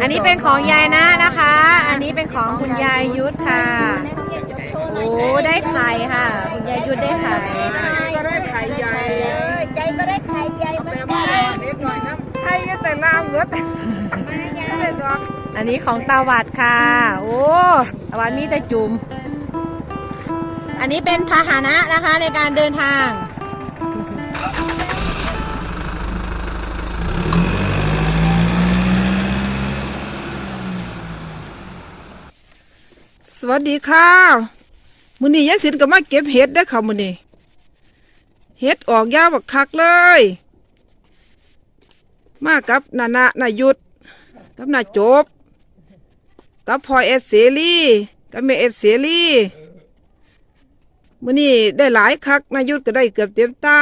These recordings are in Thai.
อันนี้เป็นของยายนะนะคะ อันนี้เป็นของคุณยายยุทธค่ะ โอ้ได้ไข่ค่ะ คุณยายยุทธได้ไข่ก็ได้ไข่ใหญ่ใจก็ได้ไข่ใหญ่มือนแต่กัว่านนิดหน่อยนะไข่ก็แต่ลามเยอะแต่ดอกอันนี้ของตาวัดค่ะ โอ้ตาวัดมีแต่จุ่มอันนี้เป็นพาหนะนะคะในการเดินทาง วัสดีค่ะมื้อนี้ยายสินก็มาเก็บเห็ดได้ค่ะมื้อนี้เห็ดออกยาวบักคักเลย มากับนานะนายุทธกับนาจบ กับพลอยเอสเสรีกับแม่เอสเสรีมื้อนี้ได้หลายคักนายุทธก็ได้เกือบเต็มตา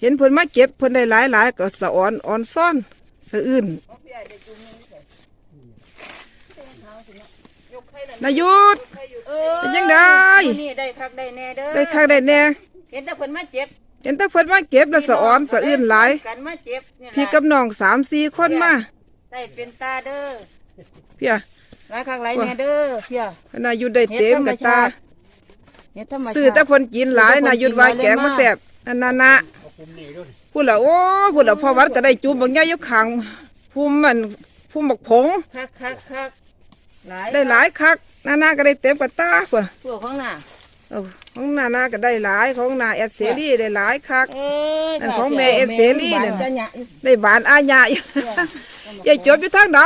เห็นเพิ่นมาเก็บเพิ่นได้หลายหลายก็สะอ่อนอ่อนซ่อนสะอื่น นายุทธเป็นจังไดนี่ได้คักได้แน่เด้อได้คักได้แน่เห็นแต่เพิ่นมาเจ็บเห็นแต่เพิ่นมาเก็บแล้วสะอ่อนสะอื่นหลายพี่กับน้องสามสี่คนมาได้เป็นตาเด้อเพี่ยหลายคักหลายแน่เด้อเพียนายุทธได้เต็มกับตาเฮ็ดธรรมชาติซื้อแต่เพิ่นกินหลายนายุทธว่าแกงมาแซ่บอันนั้นนะพูดและโอ้พูดและพ่อวัดก็ได้จุ่มบางอย่ยู่ข้างภูมิมันภูมิบักผงคักคักคัก หลายได้หลายคักนานาก็ได้เต็มกับตาพุ่นพวกของน่ะเอ้าของนานาก็ได้หลายของนาแอดเสรีได้หลายคักเอ้ยอันของแม่เอสเสรีเนี่ยจะหยะได้บานอาญาอยู่ยายจบอยู่ทางใด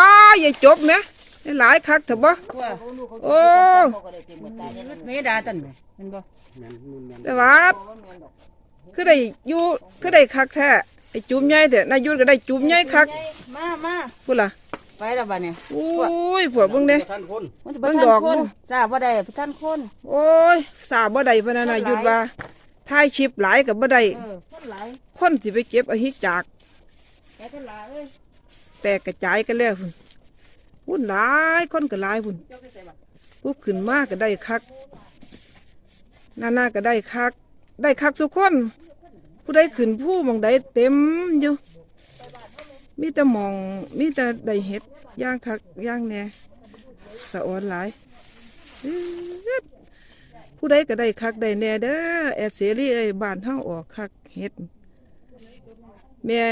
ยายจบไหมได้หลายคักเถอะบ่พวกโอ้เมดาตันเห็นบ่แต่ว่าคือได้อยู่คือได้คักแท้ไอ้จุ่มใหญ่แต่นายุทธก็ได้จุ่มใหญ่คักมามาพูดล่ะ ไปแล้วบัดเนี่ยโอ้ยพวกเบิ่งเด้มันจะเบิ่บ่งทันดอกคนดูจ้าบ่ได้บ่ทันคนโอ้ยสาบ่ได้พะนันนายุทธว่าถ่ายคลิปหลายกับบ่ได้เออคนหลายคนสิไปเก็บอหิจากแกคนหลายเอ้ยแตกกระจายกันแล้วพุ่นพุ่นหลายคนก็หลายพุ่นเจ้าไปใส่บัตรปุ๊บขึ้นมาก็ได้คักนานาก็ได้คัก ได้คักสุกคน ผู้ใดขึ้นผู้หมองใดเต็มอยู่ มีแต่หมองมีแต่ได้เห็ดย่างคักย่างแน่สะออนหลายผู้ใดก็ได้คักได้แน่เด้อแอดเสรีเอ้ยบ้านเฮาออกคักเห็ดแม่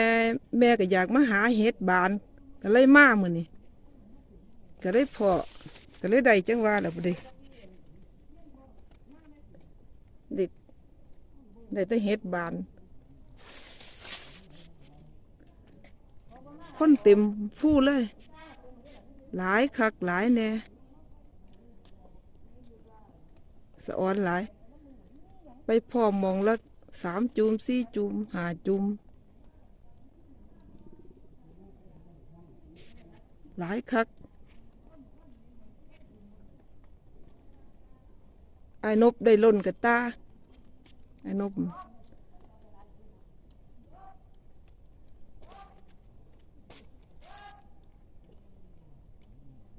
แม่ก็อยากมาหาเห็ดบานก็เลยมามื้อนี้ก็เลยพอก็เลยได้จังว่าแหละพอดีเด็กได้แต่เห็ดบาน คนเต็มผู้เลย หลายคักหลายแน่สะออนหลาย ไปพ่อมองละสามจุมสี่จุมหาจุมหลายคักไอ้นบได้ล่นกับตาไอ้นบ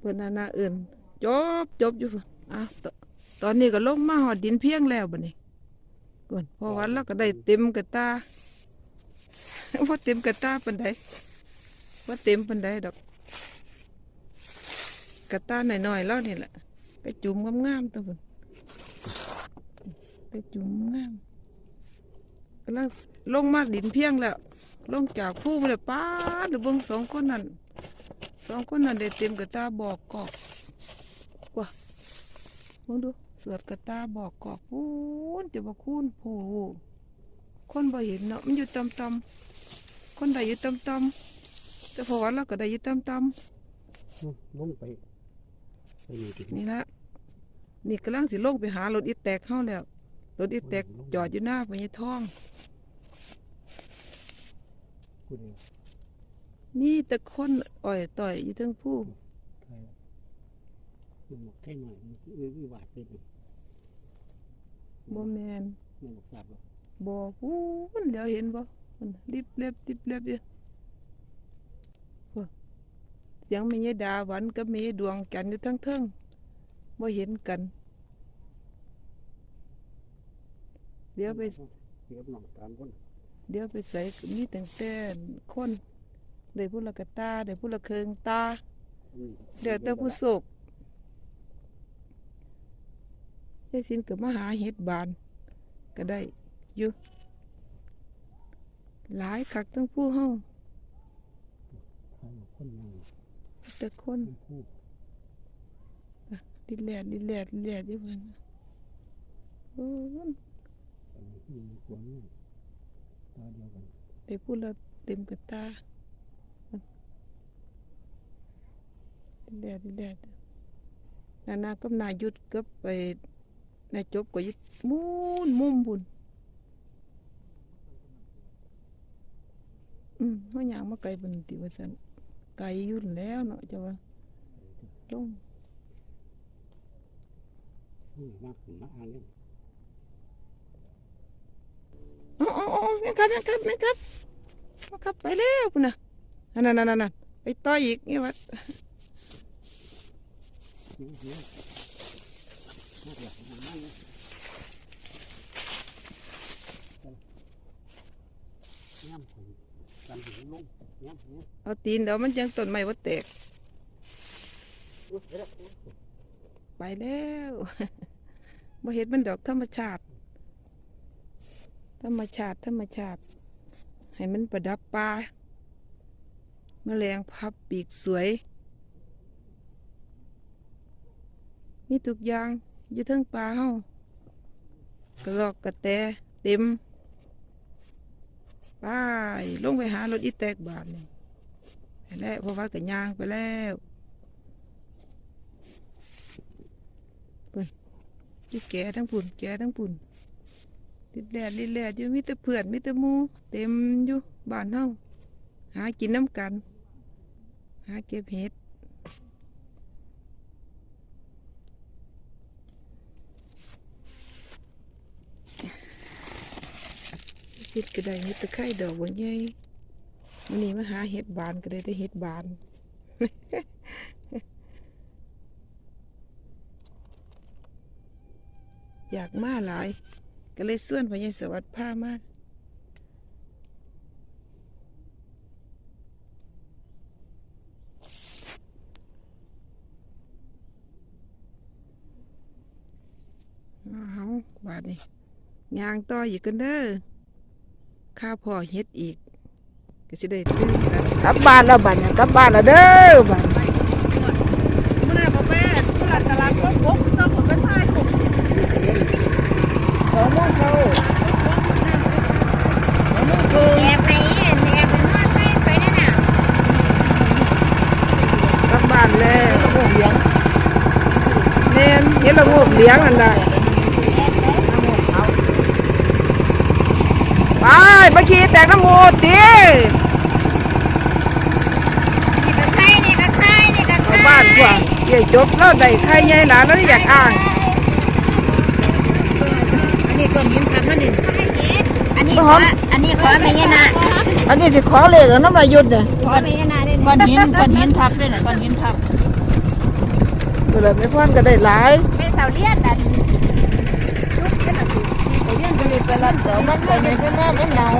เพื่อนนานาเอื่นจบจบอยู่อะตตอนนี้ก็ลงมาหอดดินเพียงแล้วบัดนี้ก่อนพอวันแล้วก็ได้เต็มกับตาว่าเต็มกับตาปันใดว่าเต็มปันใดดอก กระตาหน่อยๆแล้วนี่แหละไปจุ่มงามๆตัวพุ่นไปจุ่มงามกำลังลงมาดินเพียงแล้ว ลงจากผู้มาเลยป้าดหรือเบิ่งสองคนนั้น สองคนนั้นได้เต็มกระตาบอกกอกว่าเบิ่งดูเสือดกระตาบอกกอกพูนจะบอกคูนโอ้โหคนบ่เห็นเนาะมันอยู่ตำตำๆคนใดอยู่ตำตำๆแต่พอวันเราก็ได้อยู่ตำตำลงไปไปนี่ติๆนี่ละนี่กำลังสิลงไปหารถอีแตกเข้าแล้วรถอีแตกจอดอยู่หน้าพญท้องคุณ มีแต่คนอ่อยต่อยอยู่ทั้งผู้ไทยมันหมกไทยหน่อยมันคือวิวาดเป็นบ่แมนมันหมกสับบ่พูนแล้วเห็นบ่มันรีบเล็บรีบเล็บอยู่ว่าเสียงมีดาหวันกับแมีดวงจันทร์อยู่ทั้งเทิงบ่เห็นกันเดี๋ยวไปเดี๋ยวหนองตามคนเดี๋ยวไปใส่มีแต่งแต่คน ได้ผู้ละกะตาได้ผู้ละเคืองตาเดี๋ยวแต่ผู้โศกยายสินก็มาหาเห็ดบาน ก็ได้อยู่หลายคักทั้งผู้เฮาใครคนยังแต่คนคนพูดดิแลดดิแลดดิแลดอยู่เพิ่นโอ้ยมีขวงนี่ตาเดียวกันได้พูดแล้วเต็มกระตา ดิแลดดิแลดนานากับนายุดกับไปนายจบก็ยึดมุนมุมบุญอืมว่าอย่างมาไกลบนติวาสันไกลอยุ่นแล้วเนาะจะว่าลงนี่มากขึ้นมาอ่านเนี่ยอ๋ออ๋ออ๋อแม่ครับแม่ครับแม่ครับแม่ครับไปแล้วพุ่นน่ะนั่นนั่นนั่นนั่นไปต่ออีกนี่วัด นี่นี่น่าจะมันนั่นย่ำผมกันหินลงย่ำเนี่ยเอาตีนเดี๋ยวมันจังต้นไม้ว่าแตก อุ๊ยเดี๋ยวไปแล้วบ่เห็นมันดอกธรรมชาติ ธรรมชาติธรรมชาติ ให้มันประดับปลาแมลงพับปีกสวย มีทุกอย่างอยู่ทั้งปลาเฮากระรอกกระแตเต็มไปลงไปหารถอีแตกบาทนี่ไปแล้วเพราะว่ากันยางไปแล้วเพิ่นจุแก่ทั้งปุ่นแก่ทั้งปุ่นลิดแลดลิดแลดอยู่มีแต่เพื่อนมีแต่มูเต็มอยู่บ้านเฮาหากินน้ำกัน หาเก็บเห็ด เฮ็ดก็ได้เฮ็ดตะไคร้ดอกบัวใหญ่วันนี้มาหาเห็ดบานก็ได้ได้เห็ดบานอยากมาหลาย ก็เลยส่วนพญสวัสดิ์พามาเอาบาดนี่ยางต่ออีกกันเด้อ ข้าพ่อเฮ็ดอีกก็สิได้ตื่นกันกลับบ้านแล้วบัดเนี่ยกลับบ้านแล้วเด้อบัดมื่อไหร่พ่อแม่ตลาดตลาดก็พบต้องผมเป็นท้ายผมสองโมงเช้าแอบไปแอบไปนอนไปไปนั่นน่ะกลับบ้านแล้วโอ้เลี้ยงแม่นเฮ็ดละโงกเลี้ยงอันใด ไปมาขี่แต่น้ำโมตินี่ก็ไข่นี่ก็ไข่นี่ก็เอาไข่บ้านกว่าเดี๋ยวจบแล้วได้ใครใหญ่หลานแล้วอยากอ่างอันนี้ต้นหินทำนั่นนี่อันนี้ขออันนี้ขอแม่ยานาอันนี้สิขอเลขแล้วน้ำลายหยุดเนี่ยขอแม่ยานาได้ก้อนหินก้อนหินทับด้วยนะก้อนหินทับก็เลยไม่พอนก็ได้หลายไม่เต่าเลี้ยนอัน เต่าเลี้ยนก็เลยไปรัดเสือมันไปในเพื่อนมันหนาว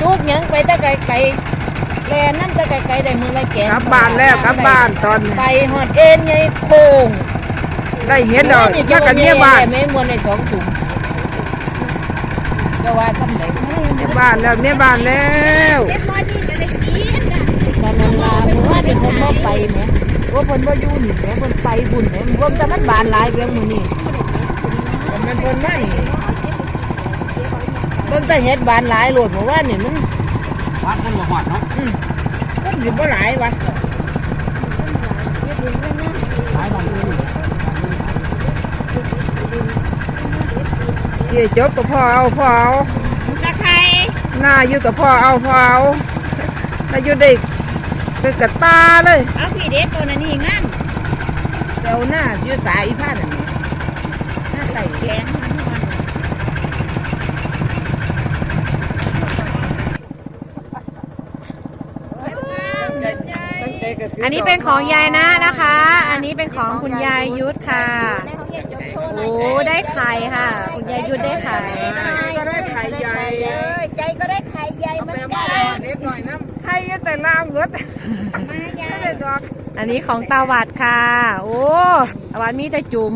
ทุกยังไปตะไกไก่แลนั่นตะไกไก่ได้มือละแกกลับบ้านแล้วกลับบ้านตอนนี้ไปหอดเอ็นไงโค้งได้เห็นแล้วถ้ากันเมียบ้านไม่มวนในสองถุงจะว่าทำไหนเมียบ้านแล้วเมียบ้านแล้วนั่นนั่นลาเมื่อวาเป็นคนบ่ไปไหมว่าคนบ่อยู่นี่แหมคนไปบุญแหมรวมแต่มันบานหลายเพียงมือนี่มันเพิ่นมานี่เบิ่งแต่เฮ็ดบานหลายโลดเมื่อวานนี่มันวัดมันมาหอดเนาะมันสิบ่หลายวะหลายวันเลยเดี๋ยวจบกับพ่อเอาพ่อเอาตะไคร้หน้าอยู่กับพ่อเอาพ่อเอาหน้าอยู่เด็กเป็นกระตาเลย เอาพี่เด็ดตัวนั้นนี่งามเดี๋ยวหน้าอยู่สายอีพาดอันนี้หน้าใส่แข็งมัน อ่อนอันนี้เป็นของยายนะนะคะ อันนี้เป็นของคุณยายยุทธค่ะแล้วเขาเฮ็ดจบโชว์หน่โอ้อยได้ไข่ค่ะ คุณยายยุทธได้ไข่ก็ได้ไข่ใหญ่ เอ้ยใจก็ได้ไข่ใหญ่เหมือนกัน เล็กหน่อยน้ำไข่อยู่แต่ล่างเบิดมายาไม่ได้ดอกอันนี้ของตาวัดค่ะ โอ้ตาวัดมีแต่จุ่ม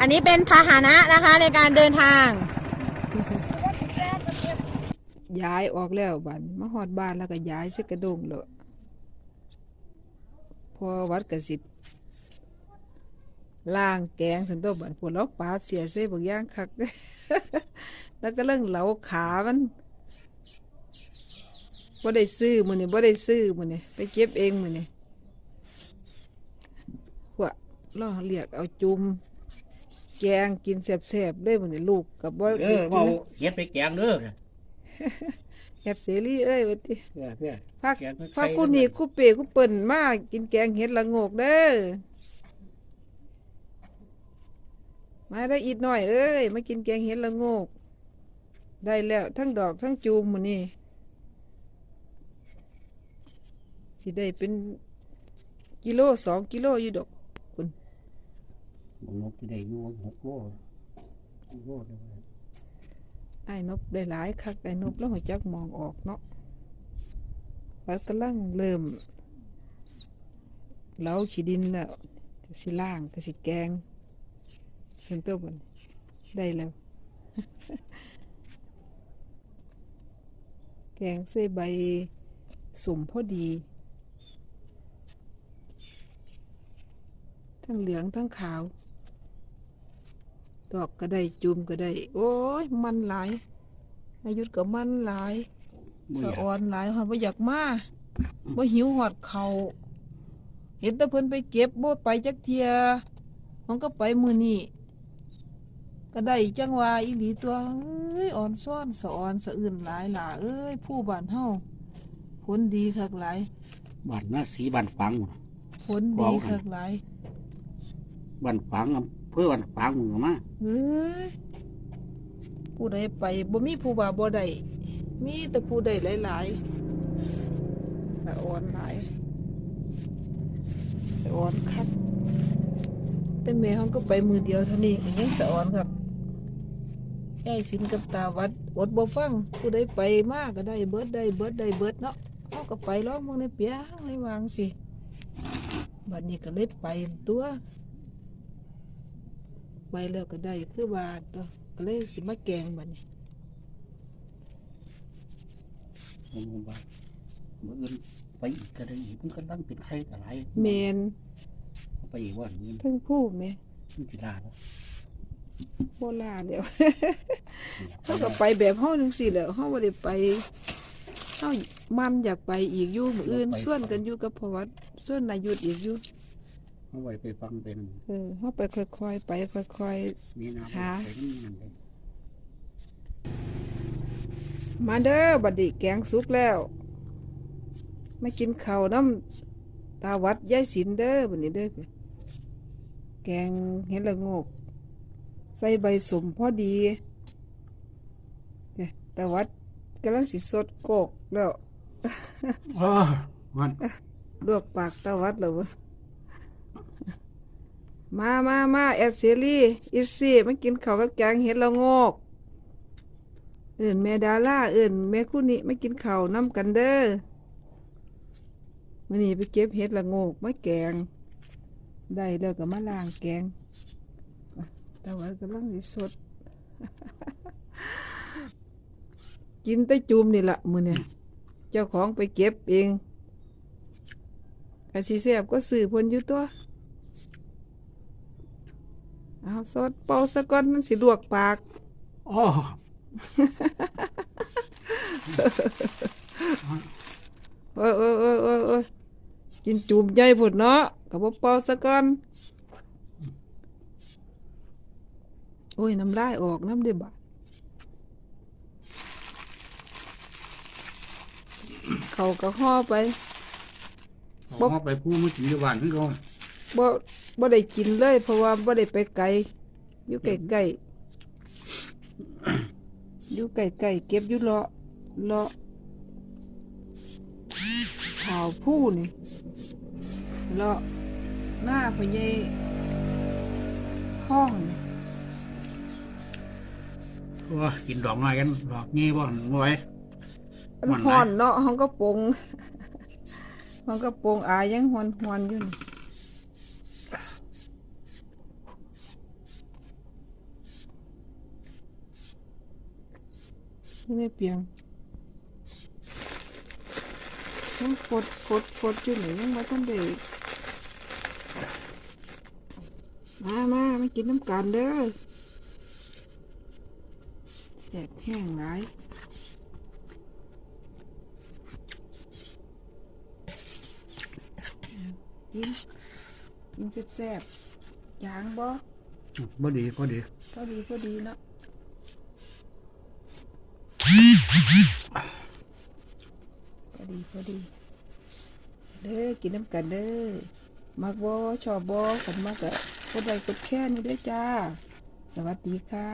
อันนี้เป็นพาหนะนะคะในการเดินทาง ย้ายออกแล้วบัดมาฮอดบ้านแล้วก็ย้ายสิกระดงเลย พอวัดกสิทธิ์ล่างแกงสันตัวบัดพวกเราปาดเสียเส้บางอย่างคัก แล้วก็เรื่องเหลาขามันบ่ได้ซื้อมื้อนี้บ่ได้ซื้อมื้อนี้ไปเก็บเองมื้อนี้พวกเราเรียกเอาจุ่มแกงกินแซ่บๆเลยมื้อนี้ลูกกับบ่เอได้อกินเว่านะเก็บไปแกงเด้อ เฮ็ดเสรีเอ้ยว่าติเพื่อเพื่อพักแกงไปพักใส่คู่นี่คู่เปรคู่เปิ่นมากินแกงเห็ดละโงกเด้อมาได้อีกหน่อยเอ้ยมากินแกงเห็ดละโงก ได้แล้วทั้งดอกทั้งจูมหมื้นี่สิได้เป็นกิโลสองกิโลอยู่ดอกบางนกที่ได้อยู่หกโลหกโลเลยไอ้นบได้หลายคักไอ้นบแล้วหัวจักมองออกเนาะแล้วกำลังเริ่มเล้าขี้ดินแล้วก็สิล่างก็สิแกงเส้นตัวบนได้แล้ว แกงใส่ใบสมพอดี ทั้งเหลืองทั้งขาว ดอกก็ได้จุ่มก็ได้ โอ้ยมันหลายอายุทธก็มันหลายบ่สะอยากอ่อนหลายหอดบ่อยากมาบ่หิวหอดเขาวเห็นแต่เพิ่นไปเก็บบ่ไปจักเทียมันก็ไปมือนี่ก็ได้จังว่าอีหลีตัวเอ้ยอ่อนซ้อนสะอ่อนสะอื่นหลายหล่าเอ้ยผู้บ้านเฮาผลดีคักหลายบ้านหน้าสีบ้านฝังผลดีคักหลายบ้านฝังอำ เพื่อบ้านฝังมึงมาเอ้ยผู้ใดไปบ่มีผู้ว่าบ่ได้มีแต่ผู้ใดหลายๆสะอ่อนหลายสะอ่อนคักแต่แม่เขาก็ไปมือเดียวเท่านี้ก็ยังสะอ่อนครับยายสินกับตาวัดอดบ่ฟังผู้ใดไปมากก็ได้เบิดได้เบิดได้เบิดเนาะเขาก็ไปร้องมึงในเปียงในวางสิบัดนี้ก็เลยไปตัว ไปแล้วก็ได้คือบาทตัวก็เลยสิมาแกงบัดนี้ผมว่ามื่ออื่นไปอีกก็ได้อีกมันก็ตั้งเป็นไข่ตะไลเมนไปอีกวันนี้ทั้งผู้แม่มันจิลาแล้วโบราณเดียวเขาก็ไปแบบเฮาจังซี่แหล้วเฮาบ่ได้ไปเฮามันอยากไปอีกอยู่มื้ออื่นส่วนกันอยู่กับพอวัดส่วนนายุทธอีกอยู่ เอาไว้ไปฟังเป็นเออเฮาไปค่อยๆไปค่อยมีน้ำหาไปน้ำมันเลยๆมาเด้อบัดนี้แกงสุกแล้วมากินข้าวน้ำตาวัดยายศิลเด้อบัดนี้เด้อแกงเห็ดละโงก ใส่ใบสมพอดีเนี่ยตาวัดกำลังสิสดโกกแล้วอ๋อมันลวกปากตาวัดแล้ววะ มามามาแอดเซรี่อิซี่มากินข้าวกับแกงเห็ดละโงกเอื่นแม่ดาล่าเอื่นแม่คู่นี้มากินข้าวน้ำกันเด้อมื่อนี้ไปเก็บเห็ดละโงกมาแกง ได้แล้วก็มาล้างแกงอะตาวัดกำลังสิสด กินแต่จุ่มนี่ละมือเนี่ยเจ้าของไปเก็บเองกะสิเสียบก็สื่อพนอยู่ตัว เอาสดเป่าสะก้อนมันสิลวกปากอ๋อเออเออเออเออเออกินจุ่มใหญ่ผุดเนาะกับบ่เป่าสะก้อน โอ้ยน้ำลายออกน้ำเดือบาดเขาก็ห่อไป บอกว่าไปพูดมากินที่บ้านพี่ก็ บ่บ่ได้กินเลย เพราะว่าบ่ได้ไปไกลอยู่ใกล้ๆอยู่ใกล้ๆเก็บอยู่เลาะเลาะข่าวผู้นี่เลาะหน้าพญายข้องนี่ว่ากินดอกน้อยกันดอกงี้บ่บ่ไหวมันฮ้อนเนาะห้องก็ปงห้องก็ปงอายยังฮ้อนฮ้อนอยู่นี่ นี่ไม่เปียงยังกดกดกดอยู่นี่ยังบ่ทันได้มามามากินน้ำกันเด้อแสบแห้งหลายกินกินแซ่บๆยางบ่บ่ดีบ่ดีพอดีพอดีเนาะ พอดีพอดี เด้อกินน้ำกันเด้อมักบอชอบบอขันมากอะกดไลค์กดแค่นี้ด้อจ้า สวัสดีค่ะ